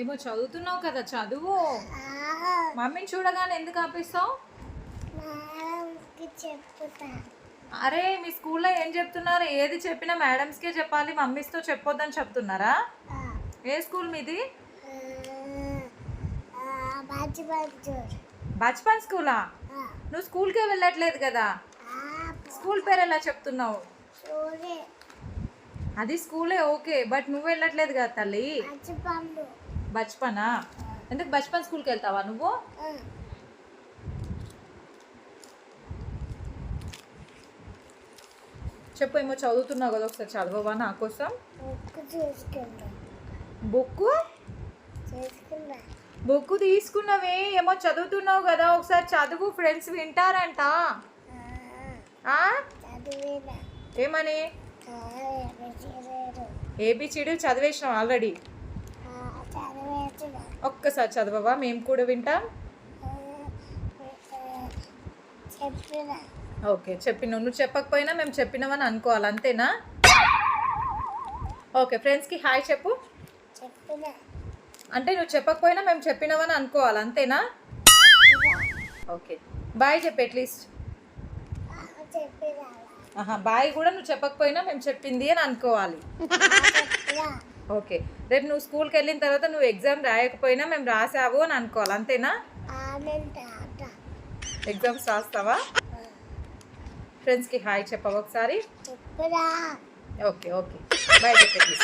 ఏమో చదువుతున్నావు కదా చదువు. మమ్మీని చూడగానే ఎందుకు ఆపేస్తావు అరే మీ స్కూల్లో ఏం చెప్తున్నారు? ఏది చెప్పినా మేడమ్స్కే చెప్పాలి మమ్మీస్తో చెప్పొద్దని చెప్తున్నారా? ఏ స్కూల్ మీది? బచ్పన్ స్కూలా? నువ్వు స్కూల్కే వెళ్ళట్లేదు కదా? స్కూల్ పేరు ఎలా చెప్తున్నావు? అది స్కూలే ఓకే బట్ నువ్వు వెళ్ళట్లేదు కదా తల్లి? బచ్పనా? ఎందుకు బచ్పన్ స్కూల్కి వెళ్తావా నువ్వు? చెప్పు ఏమో చదువుతున్నావు కదా ఒకసారి చదవవా నా కోసం? బుక్ బుక్ తీసుకున్నవే. ఏమో చదువుతున్నావు కదా. ఒకసారి చదువు ఫ్రెండ్స్ వింటారంట. ఏమని? ఏబిసిడి చదివేసినావు ఆల్రెడీ. ఒక్కసారి చదవవా? మేము కూడా వింటాం. చెప్పిన. ఓకే చెప్పినావు. నువ్వు చెప్పకపోయినా మేము చెప్పినామని అనుకోవాలి అంతేనా? ఓకే ఫ్రెండ్స్కి హాయ్ చెప్పు. చెప్పిన. అంటే నువ్వు చెప్పకపోయినా మేము చెప్పినామని అనుకోవాలి అంతేనా? ఓకే బాయ్ చెప్పు అట్లీస్ట్ చెప్పిన బాయ్ కూడా నువ్వు చెప్పకపోయినా మేము చెప్పింది అని అనుకోవాలి. చెప్పిన. ఓకే. రేపు నువ్వు స్కూల్కి వెళ్ళిన తర్వాత నువ్వు ఎగ్జామ్ రాయకపోయినా మేము రాసావు అని అనుకోవాలి అంతేనా? ఎగ్జామ్స్ రాస్తావా? ఫ్రెండ్స్కి హాయ్ చెప్పవా ఒకసారి? Okay okay. బాయ్ చెప్పండి.